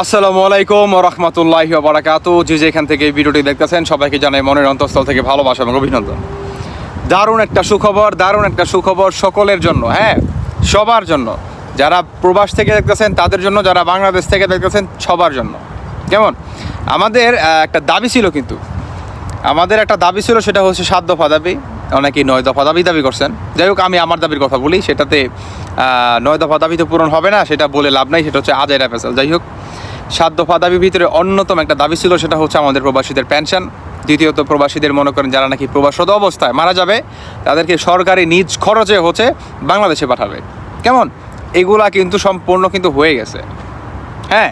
আসসালামু আলাইকুম রহমতুল্লাহ বারাকাতু যে যেখান থেকে ভিডিওটি দেখতেছেন, সবাইকে জানাই মনের অন্তঃস্থল থেকে ভালোবাসা এবং অভিনন্দন। দারুণ একটা সুখবর, দারুণ একটা সুখবর সকলের জন্য হ্যাঁ সবার জন্য। যারা প্রবাস থেকে দেখতেছেন, তাদের জন্য। যারা বাংলাদেশ থেকে দেখতেছেন, সবার জন্য। কেমন? আমাদের একটা দাবি ছিল কিন্তু। আমাদের একটা দাবি ছিল, সেটা হচ্ছে সাত দফা দাবি। অনেকেই নয় দফা দাবি দাবি করছেন। যাই হোক, আমি আমার দাবির কথা বলি। সেটাতে নয় দফা দাবি তো পূরণ হবে না, সেটা বলে লাভ নাই, সেটা হচ্ছে আজের ফেসাল যাই হোক সাত দফা দাবির ভিতরে অন্যতম একটা দাবি ছিল, সেটা হচ্ছে আমাদের প্রবাসীদের পেনশন। দ্বিতীয়ত প্রবাসীদের মনে করেন যারা নাকি প্রবাসরত অবস্থায় মারা যাবে, তাদেরকে সরকারি নিজ খরচে হচ্ছে বাংলাদেশে পাঠাবে। কেমন? এগুলা কিন্তু সম্পূর্ণ কিন্তু হয়ে গেছে। হ্যাঁ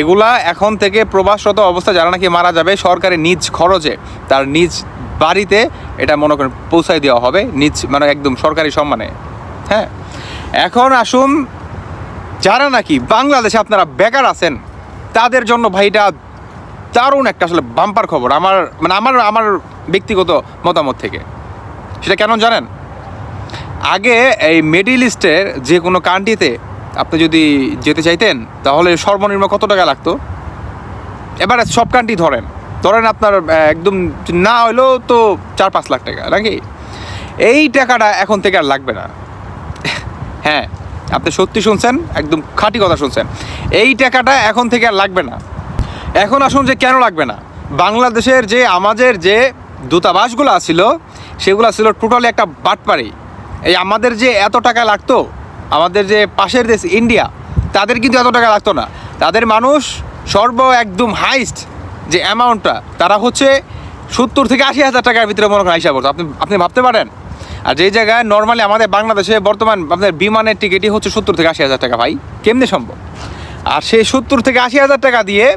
এগুলা এখন থেকে প্রবাসরত অবস্থা যারা নাকি মারা যাবে, সরকারি নিজ খরচে তার নিজ বাড়িতে এটা মনে করেন পৌঁছায় দেওয়া হবে, নিজ মানে একদম সরকারি সম্মানে। হ্যাঁ এখন আসুন, যারা নাকি বাংলাদেশে আপনারা বেকার আছেন তাদের জন্য ভাইটা দারুণ একটা আসলে বাম্পার খবর আমার মানে আমার আমার ব্যক্তিগত মতামত থেকে। সেটা কেন জানেন? আগে এই মিডিল ইস্টের যে কোনো কান্ট্রিতে আপনি যদি যেতে চাইতেন, তাহলে সর্বনিম্ন কত টাকা লাগতো? এবারে সব কান্ট্রি ধরেন। ধরেন আপনার একদম না হলেও তো চার পাঁচ লাখ টাকা, নাকি? এই টাকাটা এখন থেকে আর লাগবে না। হ্যাঁ আপনি সত্যি শুনছেন? একদম খাঁটি কথা শুনছেন। এই টাকাটা এখন থেকে আর লাগবে না। এখন আসুন যে কেন লাগবে না। বাংলাদেশের যে আমাদের যে দূতাবাসগুলো ছিল, সেগুলো ছিল টোটালি একটা বাটপাড়ি। এই আমাদের যে এত টাকা লাগতো, আমাদের যে পাশের দেশ ইন্ডিয়া, তাদের কিন্তু এত টাকা লাগতো না। তাদের মানুষ সর্ব একদম হাইস্ট যে অ্যামাউন্টটা তারা হচ্ছে সত্তর থেকে আশি হাজার টাকার ভিতরে মনে করেন হিসাব করতো আপনি আপনি ভাবতে পারেন? আর যেই জায়গায় নর্মালি আমাদের বাংলাদেশে বর্তমান আপনার বিমানের টিকিটই হচ্ছে সত্তর থেকে আশি হাজার টাকা ভাই। কেমনে সম্ভব? আর সেই সত্তর থেকে আশি হাজার টাকা দিয়ে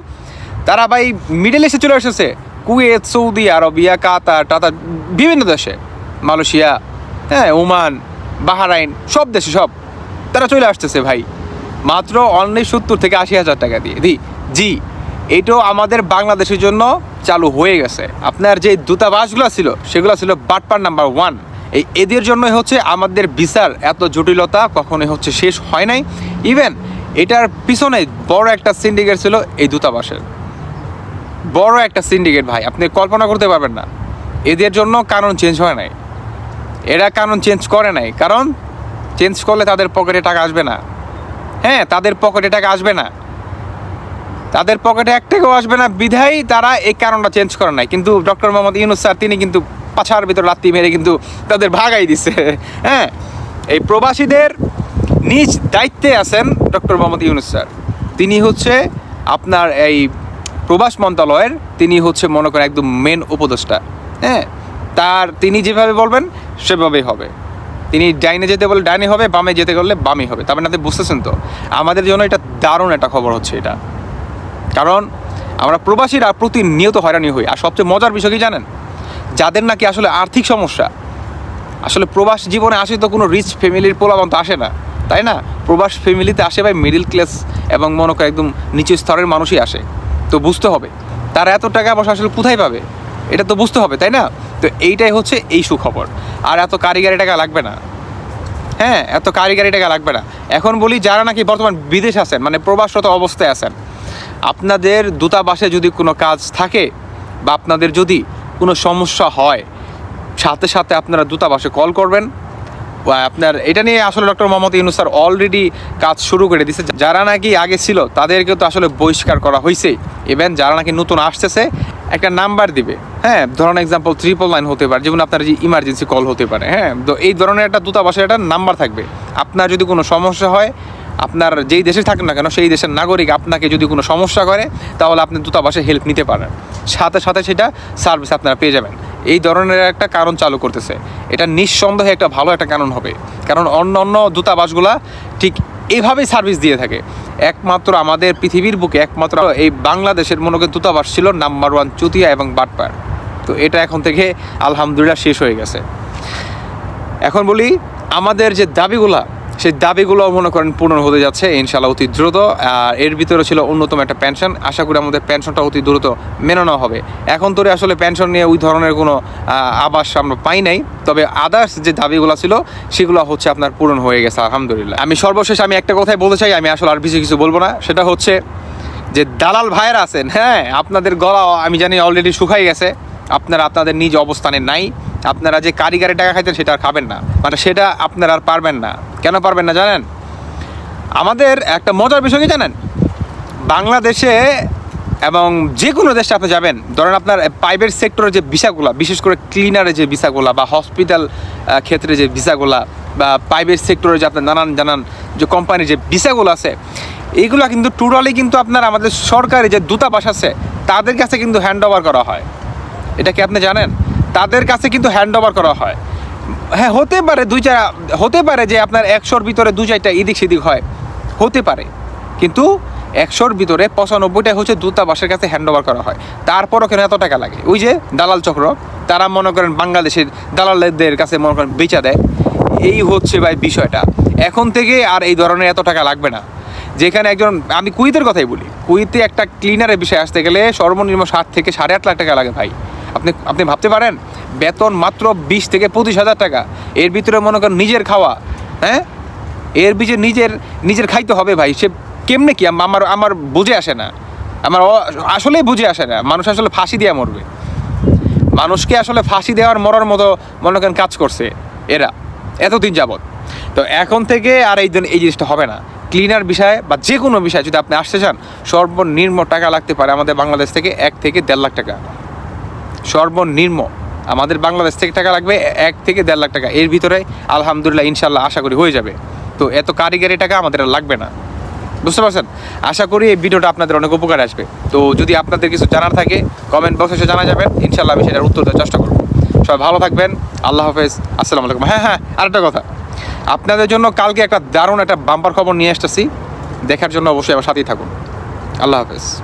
তারা ভাই মিডল ইস্টে চলে এসেছে। কুয়েত, সৌদি আরবিয়া, কাতার, টাতার, বিভিন্ন দেশে। মালয়েশিয়া হ্যাঁ ওমান, বাহারাইন, সব দেশে সব। তারা চলে আসতেছে ভাই। মাত্র অনলি সত্তর থেকে আশি হাজার টাকা দিয়ে। দি, জি, এটাও আমাদের বাংলাদেশের জন্য চালু হয়ে গেছে। আপনার যে দূতাবাসগুলো ছিল, সেগুলো ছিল বাটপার নাম্বার ওয়ান এই এদের জন্যই হচ্ছে আমাদের বিচার এত জটিলতা, কখনোই হচ্ছে শেষ হয় নাই। ইভেন এটার পিছনে বড় একটা সিন্ডিকেট ছিল এই দূতাবাসের। বড় একটা সিন্ডিকেট ভাই, আপনি কল্পনা করতে পারবেন না। এদের জন্য কারণ চেঞ্জ হয় নাই। এরা কারণ চেঞ্জ করে নাই, কারণ চেঞ্জ করলে তাদের পকেটে টাকা আসবে না। হ্যাঁ তাদের পকেটে টাকা আসবে না। তাদের পকেটে এক টাকাও আসবে না। বিধায় তারা এই কারণটা চেঞ্জ করে নাই। কিন্তু ডক্টর মোহাম্মদ ইউনুস স্যার, তিনি কিন্তু পাছার ভিতর লাত্তি মেরে কিন্তু তাদের ভাগাই দিছে। হ্যাঁ এই প্রবাসীদের নিজ দায়িত্বে আছেন ডক্টর মোহাম্মদ ইউনুস স্যার। তিনি হচ্ছে আপনার এই প্রবাস মন্ত্রণালয়ের, তিনি হচ্ছে মনে করেন একদম মেন উপদেষ্টা। হ্যাঁ তার তিনি যেভাবে বলবেন সেভাবেই হবে। তিনি ডাইনে যেতে বলে ডাইনে হবে, বামে যেতে করলে বামে হবে। তারপরে আপনি বুঝতেছেন তো? আমাদের জন্য এটা দারুণ একটা খবর হচ্ছে এটা। কারণ আমরা প্রবাসীরা প্রতিনিয়ত হয়রানি হই। আর সবচেয়ে মজার বিষয় কি জানেন? যাদের নাকি আসলে আর্থিক সমস্যা। আসলে প্রবাস জীবনে আসে তো কোনো রিচ ফ্যামিলির পোলাবন তো আসে না, তাই না? প্রবাস ফ্যামিলিতে আসে ভাই মিডিল ক্লাস এবং মনে করে একদম নিচু স্তরের মানুষই আসে, তো বুঝতে হবে। তারা এত টাকা পয়সা আসলে কোথায় পাবে? এটা তো বুঝতে হবে, তাই না? তো এইটাই হচ্ছে এই সুখবর। আর এত কারিগরি টাকা লাগবে না। হ্যাঁ এত কারিগরি টাকা লাগবে না। এখন বলি যারা নাকি বর্তমান বিদেশ আছেন মানে প্রবাসরত অবস্থায় আছেন, আপনাদের দূতাবাসে যদি কোনো কাজ থাকে বা আপনাদের যদি কোনো সমস্যা হয়, সাথে সাথে আপনারা দূতাবাসে কল করবেন। আপনার এটা নিয়ে আসলে doctor Mohammad Yunus sir already কাজ শুরু করে দিয়েছে যারা নাকি আগে ছিল তাদেরকে তো আসলে বহিষ্কার করা হয়েছে ইভেন যারা নাকি নতুন আসতেছে, একটা নাম্বার দিবে। হ্যাঁ ধরুন এক্সাম্পল ট্রিপল নাইন হতে পারে, যেমন আপনার যে ইমার্জেন্সি কল হতে পারে। হ্যাঁ তো এই ধরনের একটা দূতাবাসের একটা নাম্বার থাকবে। আপনার যদি কোনো সমস্যা হয় আপনার যেই দেশে থাকেন না কেন, সেই দেশের নাগরিক আপনাকে যদি কোনো সমস্যা করে, তাহলে আপনি দূতাবাসে হেল্প নিতে পারেন। সাথে সাথে সেটা সার্ভিস আপনারা পেয়ে যাবেন। এই ধরনের একটা কারণ চালু করতেছে। এটা নিঃসন্দেহে একটা ভালো একটা কারণ হবে। কারণ অন্য অন্য দূতাবাসগুলা ঠিক এইভাবেই সার্ভিস দিয়ে থাকে। একমাত্র আমাদের পৃথিবীর বুকে একমাত্র এই বাংলাদেশের মনে করেন দূতাবাস ছিল নাম্বার ওয়ান চুতিয়া এবং বাটপার। তো এটা এখন থেকে আলহামদুলিল্লাহ শেষ হয়ে গেছে। এখন বলি, আমাদের যে দাবিগুলা সেই দাবিগুলো মনে করেন পূরণ হতে যাচ্ছে ইনশাল্লাহ অতি দ্রুত। আর এর ভিতরে ছিল অন্যতম একটা পেনশন আশা করি আমাদের পেনশনটা অতি দ্রুত মেনে নেওয়া হবে। এখন তোরে আসলে পেনশন নিয়ে ওই ধরনের কোনো আবাস আমরা পাই নাই। তবে আদার্স যে দাবিগুলো ছিল, সেগুলো হচ্ছে আপনার পূরণ হয়ে গেছে, আলহামদুলিল্লাহ। আমি সর্বশেষ আমি একটা কথাই বলতে চাই, আমি আসলে আর বেশি কিছু বলব না। সেটা হচ্ছে যে দালাল ভাইয়েরা আছেন হ্যাঁ আপনাদের গলা আমি জানি অলরেডি শুকাই গেছে। আপনারা, আপনাদের নিজ অবস্থানে নাই। আপনারা যে কারিগরি টাকা খাইতেন সেটা আর খাবেন না। মানে সেটা আপনারা আর পারবেন না। কেন পারবেন না জানেন? আমাদের একটা মজার বিষয় কি জানেন? বাংলাদেশে এবং যে কোনো দেশে আপনি যাবেন, ধরেন আপনার প্রাইভেট সেক্টরের যে ভিসাগুলা, বিশেষ করে ক্লিনারের যে ভিসাগুলা বা হসপিটাল ক্ষেত্রে যে ভিসাগুলা বা প্রাইভেট সেক্টরে যে আপনার নানান জানান যে কোম্পানির যে ভিসাগুলো আছে এইগুলা কিন্তু টোটালি কিন্তু আপনার আমাদের সরকারি যে দূতাবাস আছে, তাদের কাছে কিন্তু হ্যান্ড ওভার করা হয়। এটা কি আপনি জানেন? তাদের কাছে কিন্তু হ্যান্ড ওভার করা হয়। হ্যাঁ হতে পারে দুই চার, হতে পারে যে আপনার একশোর ভিতরে দু চারটা এদিক সেদিক হয়। হতে পারে। কিন্তু একশোর ভিতরে পঁচানব্বইটা হচ্ছে দূতাবাসের কাছে হ্যান্ড ওভার করা হয়। তারপরও কেন এত টাকা লাগে? ওই যে দালাল চক্র, তারা মনে করেন বাংলাদেশের দালালদের কাছে মনে করেন বেচা দেয়। এই হচ্ছে ভাই বিষয়টা। এখন থেকে আর এই ধরনের এত টাকা লাগবে না। যেখানে একজন, আমি কুইতের কথাই বলি। কুইতে একটা ক্লিনারের বিষয়ে আসতে গেলে সর্বনিম্ন সাত থেকে সাড়ে আট লাখ টাকা লাগে ভাই। আপনি আপনি ভাবতে পারেন, বেতন মাত্র বিশ থেকে পঁচিশ হাজার টাকা। এর ভিতরে মনে করেন নিজের খাওয়া হ্যাঁ? এর বিচে নিজের নিজের খাইতে হবে ভাই। সে কেমনে কি? আমার আমার বুঝে আসে না। আমার আসলেই বুঝে আসে না। মানুষ আসলে ফাঁসি দেওয়া মরবে। মানুষকে আসলে ফাঁসি দেওয়ার মরার মতো মনে করেন কাজ করছে এরা, এতদিন যাবৎ। তো এখন থেকে আর এই এই জিনিসটা হবে না। ক্লিনার বিষয়ে বা যে কোনো বিষয়ে যদি আপনি আসতে চান, সর্বনিম্ন টাকা লাগতে পারে আমাদের বাংলাদেশ থেকে এক থেকে দেড় লাখ টাকা। সর্বনিম্ন আমাদের বাংলাদেশ থেকে টাকা লাগবে এক থেকে দেড় লাখ টাকা। এর ভিতরে আলহামদুলিল্লাহ ইনশাল্লাহ আশা করি হয়ে যাবে। তো এত কারিগরি টাকা আমাদের আর লাগবে না। বুঝতে পারছেন? আশা করি এই ভিডিওটা আপনাদের অনেক উপকার আসবে। তো যদি আপনাদের কিছু জানার থাকে কমেন্ট বক্সে এসে জানা যাবেন। ইনশাল্লাহ আমি সেটার উত্তর দেওয়ার চেষ্টা করব। সবাই ভালো থাকবেন। আল্লাহ হাফেজ। আসসালামু আলাইকুম। হ্যাঁ হ্যাঁ আরেকটা কথা। আপনাদের জন্য কালকে একটা দারুণ একটা বাম্পার খবর নিয়ে আসতেছি। দেখার জন্য অবশ্যই আমার সাথেই থাকুন। আল্লাহ হাফেজ।